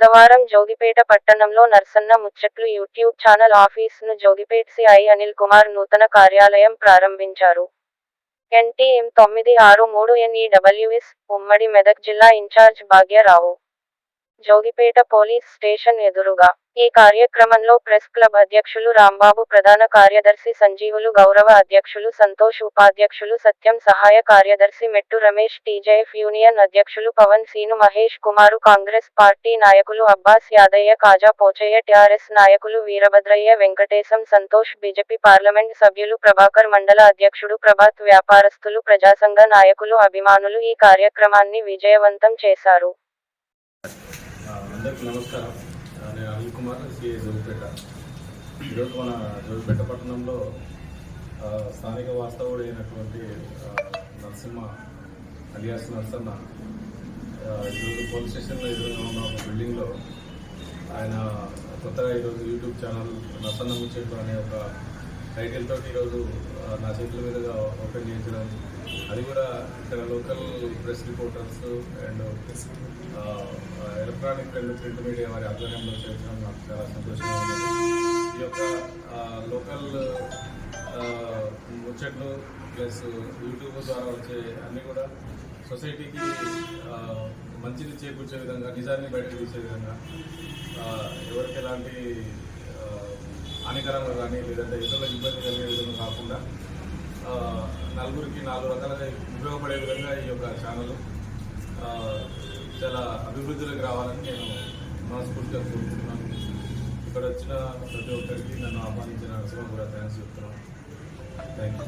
బుధవారం జోగిపేట పట్టణంలో Narsanna Muchatlu YouTube channel ఆఫీసును జోగిపేట్ సిఐ అనిల్ కుమార్ నూతన కార్యాలయం ప్రారంభించారు. ఎన్టీఎం తొమ్మిది ఆరు మూడు ఎన్ఈడబ్ల్యూఎస్ ఉమ్మడి మెదక్ జిల్లా in charge Bhagyarao. Jogipet police station ఎదురుగా ఈ కార్యక్రమంలో ప్రెస్ క్లబ్ అధ్యక్షులు రాంబాబు ప్రధాన కార్యదర్శి సంజీవులు గౌరవ అధ్యక్షులు సంతోష్ ఉపాధ్యక్షులు సత్యం సహాయ కార్యదర్శి మెట్టు రమేష్ టీజేఎఫ్ యూనియన్ అధ్యక్షులు పవన్ సీను మహేష్ కుమారు కాంగ్రెస్ పార్టీ నాయకులు అబ్బాస్ యాదయ్య కాజా పోచయ్య టిఆర్ఎస్ నాయకులు వీరభద్రయ్య వెంకటేశం సంతోష్ బీజేపీ పార్లమెంట్ సభ్యులు ప్రభాకర్ మండల అధ్యక్షుడు ప్రభాత్ వ్యాపారస్తులు ప్రజాసంఘ నాయకులు అభిమానులు ఈ కార్యక్రమాన్ని విజయవంతం చేశారు. అందరికీ నమస్కారం. నేను అనిల్ కుమార్ సిఏ జోగిపేట ఈరోజు మన జోగిపేట పట్టణంలో స్థానిక వాస్తవుడు అయినటువంటి నరసింహ అలియాస్ నరసన్న ఈరోజు పోలీస్ స్టేషన్లో ఎదురుగా ఉన్న ఒక బిల్డింగ్లో ఆయన కొత్తగా ఈరోజు యూట్యూబ్ ఛానల్ నరసన్న ముచ్చేట్లు అనే ఒక టైటిల్ తోటి ఈరోజు నా చేతుల మీదుగా ఓపెన్ చేయించడం. అది కూడా ఇక్కడ local press reporters and electronic and print media వారి ఆధ్వర్యంలో చేర్చడం నాకు చాలా సంతోషంగా ఉంది. ఈ యొక్క లోకల్ ముచ్చట్లు ప్లస్ యూట్యూబ్ ద్వారా వచ్చే అన్నీ కూడా సొసైటీకి మంచిని చేకూర్చే విధంగా నిజాన్ని బయటకు తీసే విధంగా ఎవరికి ఎలాంటి హానికరంగా కానీ లేదంటే ఇతరులకు ఇబ్బంది కలిగే విధంగా కాకుండా నలుగురికి నాలుగు రకాలుగా ఉపయోగపడే విధంగా ఈ యొక్క ఛానల్ చాలా అభివృద్ధిలోకి రావాలని నేను మనస్ఫూర్తిగా కోరుకుంటున్నాను. ఇక్కడ వచ్చిన ప్రతి ఒక్కరికి నన్ను ఆహ్వానించిన నరసింహ కూడా థ్యాంక్స్ చెప్తున్నాను. Thank you